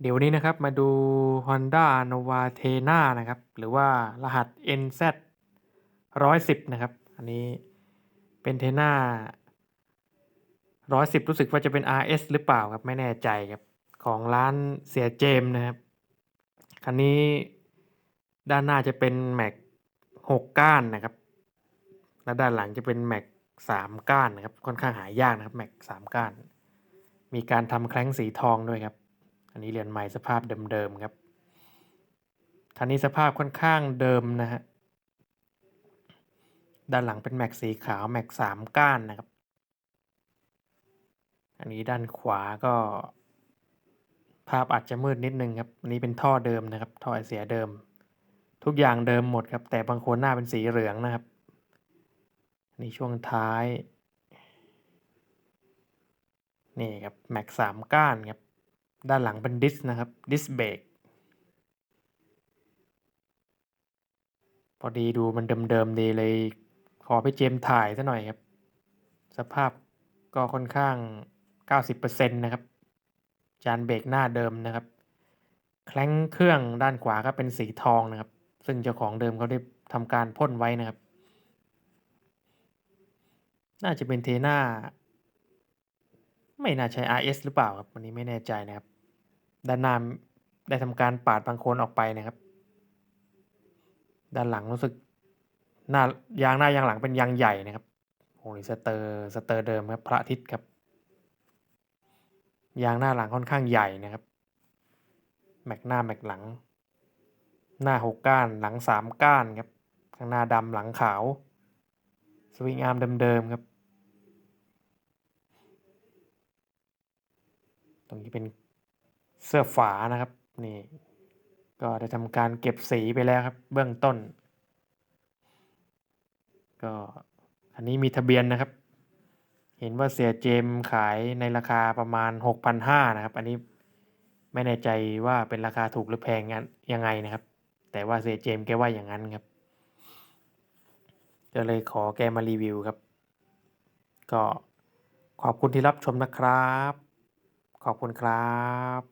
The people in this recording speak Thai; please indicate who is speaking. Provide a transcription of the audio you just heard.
Speaker 1: เดี๋ยวนี้นะครับมาดู Honda Nova Tena นะครับ หรือว่ารหัส NZ 110 นะครับ อันนี้เป็น Tena 110 รู้สึกว่าจะเป็น RS หรือเปล่าครับ ไม่แน่ใจครับ ของร้านเสียเจมนะครับ คันนี้ด้านหน้าจะเป็นแม็ก6ก้านนะครับ และด้านหลังจะเป็นแม็ก3ก้านนะครับ ค่อนข้างหายากนะครับแม็ก3ก้าน มีการทำแคล้งสีทองด้วยครับ นนี้เรียนใหม่สภาพเดิมๆครับคันนี้สภาพค่อนข้างเดิมนะฮะ ด้านหลังเป็นแม็กสีขาวแม็กสามก้านนะครับ อันนี้ด้านขวาก็ภาพอาจจะมืดนิดนึงครับ อันนี้เป็นท่อเดิมนะครับ ท่อไอเสียเดิม ทุกอย่างเดิมหมดครับ แต่บางคนหน้าเป็นสีเหลืองนะครับ นี่ช่วงท้าย นี่ครับแม็กสามก้านครับ ด้านหลังเป็นดิสนะครับดิสเบรกพอดีดูมันเดิมๆดีเลย ขอพี่เจมถ่ายซะหน่อยครับ สภาพก็ค่อนข้าง 90%นะครับ จานเบรกหน้าเดิมนะครับ แคล้งเครื่องด้านขวาก็เป็นสีทองนะครับ ซึ่งเจ้าของเดิมเขาได้ทำการพ่นไว้นะครับ น่าจะเป็นเทน่า ไม่น่าใช่ RS หรือเปล่าครับวันนี้ไม่แน่ใจนะครับ ด้านหน้าได้ทำการปาดบางโคนออกไปนะครับ ด้านหลังรู้สึกหน้ายางหน้ายางหลังเป็นยางใหญ่นะครับโอ้ยสเตอร์สเตอร์เดิมครับ พระอาทิตย์ครับ ยางหน้าหลังค่อนข้างใหญ่นะครับ แม็กหน้าแม็กหลัง หน้าหกก้านหลังสามก้านครับข้างหน้าดำหลังขาว สวิงอาร์มเดิมๆครับ ตรงนี้เป็นเสื้อฝานะครับนี่ก็ได้ทำการเก็บสีไปแล้วครับ เบื้องต้น ก็อันนี้มีทะเบียนนะครับ เห็นว่าเสียเจมขายในราคาประมาณ 6,500นะครับ อันนี้ไม่แน่ใจว่าเป็นราคาถูกหรือแพงงั้นยังไงนะครับ แต่ว่าเสียเจมแกว่าอย่างนั้นครับก็เลยขอแกมารีวิวครับ ก็ขอบคุณที่รับชมนะครับ ขอบคุณครับ